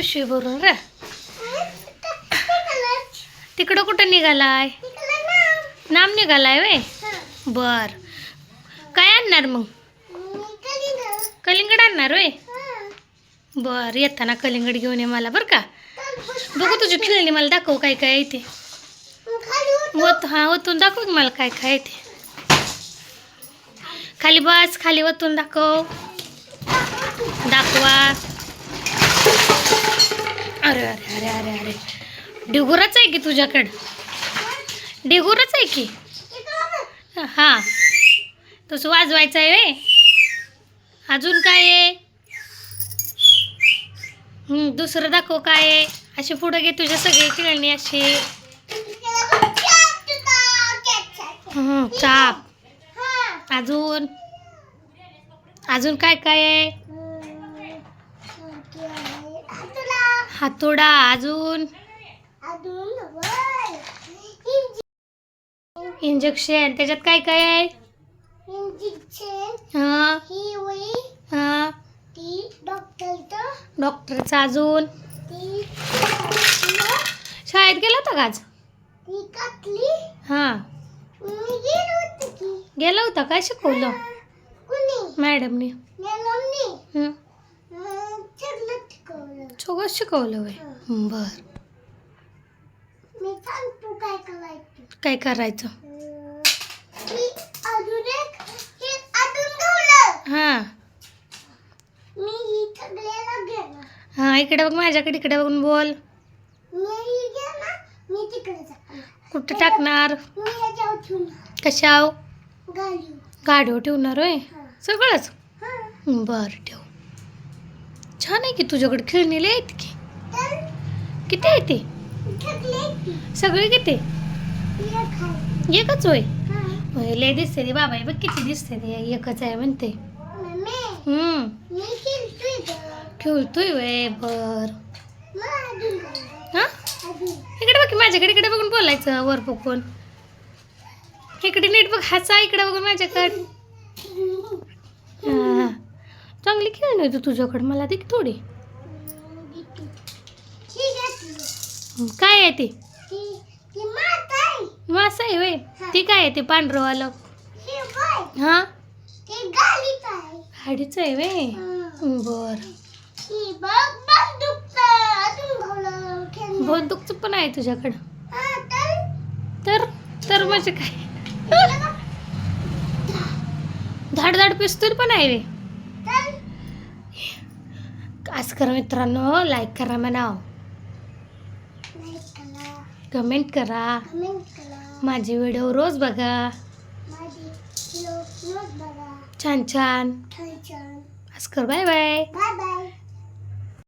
पिशवी भरून रे. तिकडं कुठं निघालाय? नाम निघालाय वे बर. काय आणणार मग? कलिंगड आणणार वे बर येताना कलिंगड घेऊन ये मला बरं का. बघू तुझी खेळणी मला दाखव काय काय येते वत हा वतून दाखव मला काय काय येते खाली बस खाली वतून दाखव. दाखवा. अरे अरे अरे अरे अरे. डिगुराच आहे की तुझ्याकडं? डिगुराच आहे की? हा. तसं वाजवायचं आहे वे अजून काय आहे? दुसरं दाखव काय आहे? अशी पुढं घे तुझ्या सगळी खेळणी अशी. चाप. अजून. अजून काय काय आहे? हातोडा अजून. इंजेक्शन त्याच्यात काय काय आहे? हा. हा डॉक्टरचं. अजून. शाळेत गेला होता का आज? हा. गेला होता काय शिकवलं. मॅडमने. सगळं शिकवलं वय बर. मी सांगतो काय करायचं. काय करायचं? हे हा. ही हा इकडे बघ माझ्याकडे इकडे बघून बोल. कुठं टाकणार? कशाव गाडी गाडीवर. ठेवणार होय? सगळंच? बरं ठेव. छान आहे की तुझ्याकडे खेळणी लय आहेत की? किती आहे ते? सगळे किती? एकच होय? लय दिसते ती बाबा हे बघ किती दिसते ते. एकच आहे म्हणते. मम्मी हम्म. मी खेळतोय वय बर? हा? इकडे बघ माझ्याकडे इकडे बघून बोलायचं वर बघून. इकडे नीट बघ हसा इकडे बघून माझ्याकडे. हा. चांगली खेळणी होती तुझ्याकडे मला दे की थोडी. काय आहे ते. मासा आहे वय ती काय आहे ते पांढरंवालं ही. हा. हाडीच आहे वे हं. बर. बंदूकचं पण आहे तुझ्याकडं हा, तर तर म्हणजे काय. धाड धाड पिस्तूल पण आहे तर आज करा मित्रांनो लाईक करा करा, कमेंट करा कमेंट करा. माझे व्हिडिओ रोज बघा. छान छान. आज कर बाय बाय बाय बाय